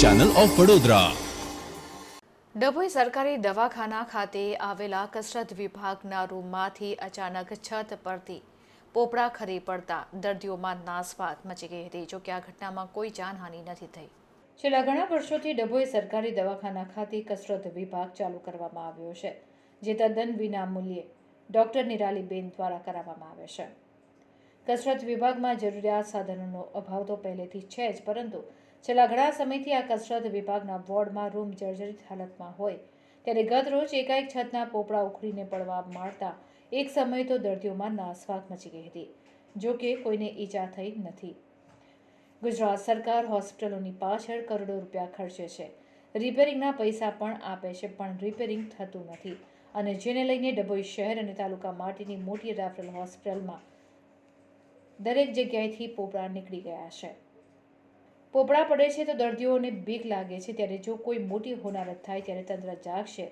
Channel of Vadodara Dabhoi સરકારી દવાખાના ખાતે આવેલા કસરત વિભાગના રૂમમાંથી અચાનક છત પરથી પોપડા ખરી પડતા દર્દીઓમાં નાસભાગ મચી ગઈ હતી જોકે આ ઘટનામાં કોઈ જાનહાનિ નથી થઈ. છેલ્લા ઘણા વર્ષોથી ડભોઈ સરકારી દવાખાના ખાતે કસરત વિભાગ ચાલુ કરવામાં આવ્યો છે, જે તદ્દન વિના મૂલ્યે ડોક્ટર નિરાલીબેન દ્વારા કરાવવામાં આવે છે. કસરત વિભાગમાં જરૂરિયાત સાધનોનો અભાવ તો પહેલેથી છે જ, પરંતુ છેલ્લા ઘણા સમયથી આ કસરત વિભાગના વોર્ડમાં રૂમ જર્જરિત હાલતમાં હોય. ત્યારે ગત રોજ એકાએક છતના પોપડા ઉખડીને પડવા માંડતા એક સમયે તો દર્દીઓમાં નાસવાક મચી ગઈ હતી, જો કે કોઈને ઈજા થઈ નથી. ગુજરાત સરકાર હોસ્પિટલોની પાછળ કરોડો રૂપિયા ખર્ચે છે. રિપેરિંગના પૈસા પણ આપે છે, પણ રિપેરિંગ થતું નથી. અને જેને લઈને ડભોઈ શહેર અને તાલુકા માટેની મોટી રેફરલ હોસ્પિટલમાં દરેક જગ્યાએથી પોપડા નીકળી ગયા છે. પોપડા પડે છે તો દર્દીઓને બીક લાગે છે. ત્યારે જો કોઈ મોટી હોનારત થાય ત્યારે તંત્ર જાગશે.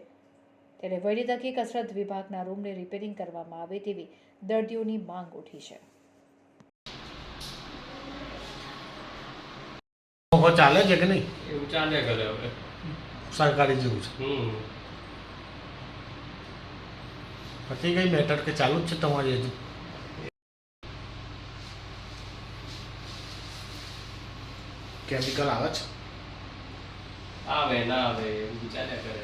ત્યારે વહેલી તકે કસરત વિભાગના રૂમને રિપેરિંગ કરવામાં આવે તેવી દર્દીઓની માંગ ઉઠી છે. ચાલે છે કે નહીં? એવું ચાલે કરે હવે. સરકારી જેવું છે. પછી કઈ મેટર કે ચાલુ જ છે તમારી હજુ? કેમિકલ આવે છે? આવે ના આવે એવું ચાલ્યા કરે.